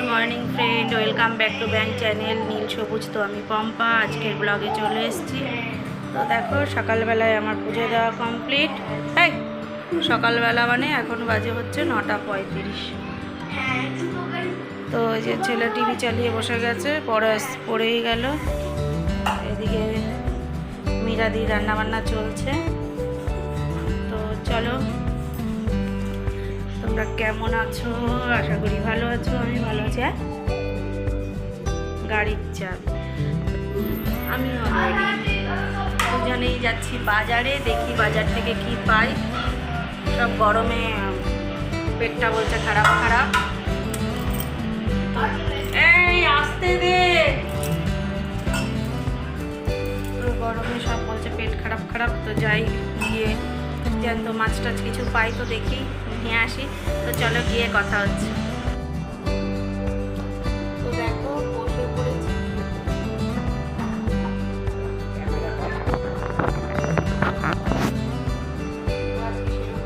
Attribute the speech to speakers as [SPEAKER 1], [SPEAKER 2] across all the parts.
[SPEAKER 1] Good morning friend welcome back to bank channel নীল সবুজ তো আমি পম্পা। আজকের ব্লগে চলে এসেছি। তো দেখো, সকালবেলায় আমার পুজো দেওয়া কমপ্লিট তাই সকালবেলা মানে এখন বাজে হচ্ছে নটা পঁয়ত্রিশ। তো ওই যে ছেলে টিভি চালিয়ে বসে গেছে পড়ে পড়েই গেল। এদিকে মিরাদি রান্নাবান্না চলছে। তো চলো তোমরা কেমন আছো? আশা করি ভালো আছো, আমি ভালো আছি। হ্যাঁ? গাড়ির চাপ। আমি রেডি দুজনেই যাচ্ছি বাজারে, দেখি বাজার থেকে কি পাই। সব গরমে পেটটা বলছে খারাপ খারাপ। এই, আসতে দে। তো গরমে সব বলছে পেট খারাপ খারাপ। তো যাই, গিয়ে জ্যান্ত মাছ টাছ কিছু পাই তো দেখি। নিয়ে আসি। তো চলো গিয়ে কথা হচ্ছে। তো দেখো সেরকম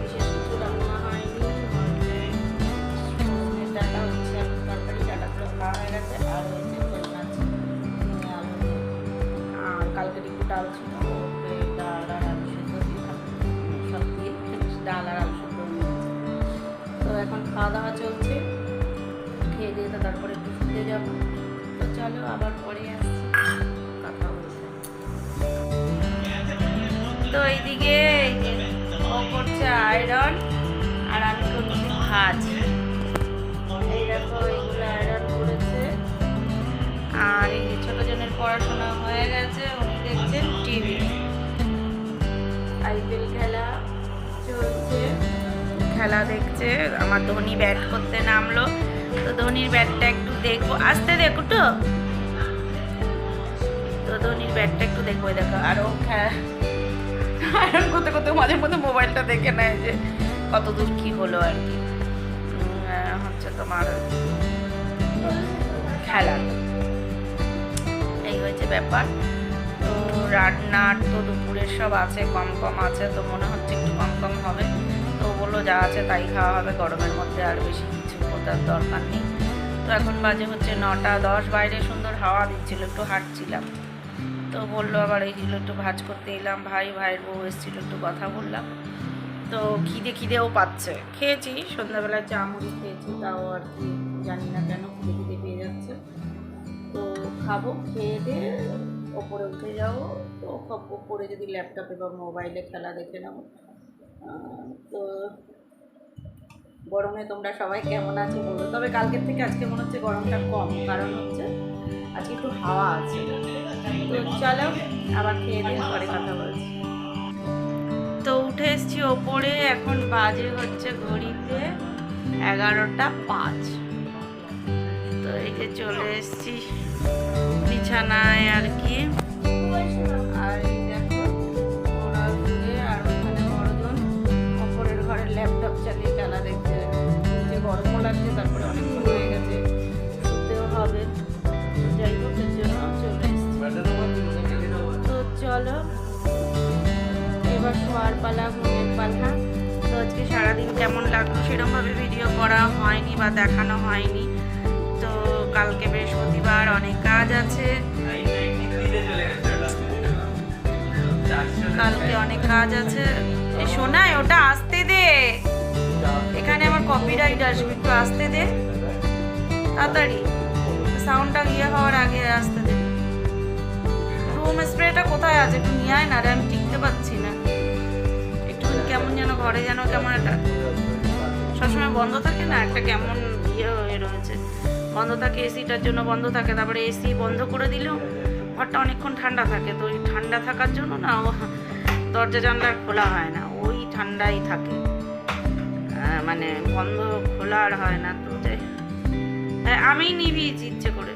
[SPEAKER 1] বিশেষ কিছু খাওয়া দাওয়া চলছে। খেয়ে দিয়ে তো তারপরে একটু শুতে যাব। তো চলো আবার পরে আসছি। কথা বলছে। তো এইদিকে ও করছে আয়রন আর আমি করছি ভাজ এই দেখো এইগুলো আয়রন করেছে। আর এই যে জনের পড়াশোনা হয়ে গেছে খেলা দেখছে, আমার ধোনি ব্যাট করতে নামলো। তো ধোনির ব্যাটটা একটু দেখব। আসতে দেখো তো। তো ধোনির ব্যাটটা একটু দেখব দেখো। আর ও খেলা করতে করতে মাঝে মধ্যে মোবাইলটা দেখে নেয় যে, কত দূর কি হলো আর কি। হচ্ছে তোমার খেলা। এই হয়েছে ব্যাপার। তো রান্নার তো দুপুরের সব আছে, কম কম আছে, তো মনে হচ্ছে একটু কম কম হবে। তো যা আছে তাই খাওয়া হবে, গরমের মধ্যে আর বেশি কিছু করার দরকার নেই। তো এখন বাজে হচ্ছে নটা দশ, বাইরে সুন্দর হাওয়া দিচ্ছিল, একটু হাঁটছিলাম। তো বলল আবার এইগুলো একটু ভাজ করতে এলাম, ভাই, ভাইয়ের বউ এসেছিল, একটু কথা বললাম। তো খিদে, খিদেও পাচ্ছে। খেয়েছি, সন্ধ্যাবেলায় চা মুড়ি খেয়েছি, তাও আর কি জানি না কেন, খিদে খিদে পেয়ে যাচ্ছে। তো খাব, খেয়ে দিয়ে ওপরে উঠে যাব। তো ওপরে যদি ল্যাপটপে বা মোবাইলে খেলা দেখে নেব। তো গরমে তোমরা সবাই কেমন আছো বলো? তবে কালকের থেকে আজকে মনে হচ্ছে গরমটা কম, কারণ হচ্ছে আজকে একটু হাওয়া আছে। তো চলো, আবার খেয়ে দিয়ে পরে কথা বলছি। তো উঠে এসছি ওপরে, এখন বাজে হচ্ছে ঘড়িতে এগারোটা পাঁচ। তো এই যে চলে এসছি বিছানায় আর কি। আর চলো এবার শোয়ার পালা ঘুমের পালা তো আজকে সারাদিন কেমন লাগল? সেরকমভাবে ভিডিও করা হয়নি বা দেখানো হয়নি। তো কালকে বৃহস্পতিবার অনেক কাজ আছে। কালকে অনেক কাজ আছে। শোনায় ওটা আসতে দে। এখানে আমার কপিরাইট আসবে, একটু আসতে দে। তাড়াতাড়ি। সাউন্ডটা ইয়ে হওয়ার আগে আসতে দে। রুম স্প্রেটা কোথায় আছে? একটু নিয়ে আয় না রে আমি টিকতে পারছি না। একটু কেমন যেন ঘরে যেন কেমন একটা সবসময় বন্ধ থাকে না একটা কেমন ইয়ে হয়ে রয়েছে। বন্ধ থাকে এসিটার জন্য বন্ধ থাকে তারপরে এসি বন্ধ করে দিলেও ঘরটা অনেকক্ষণ ঠান্ডা থাকে। তো ওই ঠান্ডা থাকার জন্য না ও দরজা জানলা খোলা হয় না ওই ঠান্ডাই থাকে। মানে বন্ধ খোলা আর হয় না তো হ্যাঁ, আমিই নিভিয়েছি ইচ্ছে করে।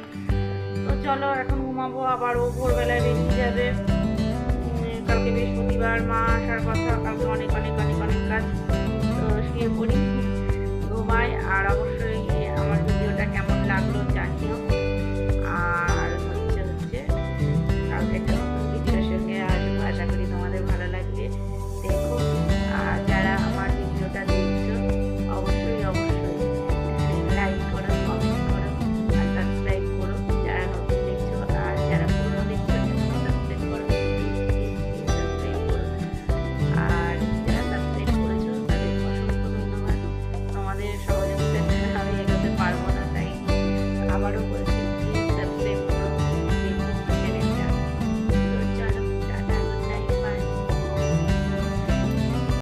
[SPEAKER 1] তো চলো এখন ঘুমাবো আবার ও ভোরবেলায় বেরিয়ে যাবে কালকে বৃহস্পতিবার, মা আসার কথা, কালকে অনেক অনেক অনেক অনেক কাজ, তো শুয়ে পড়ি ঘুমাই আর অবশ্য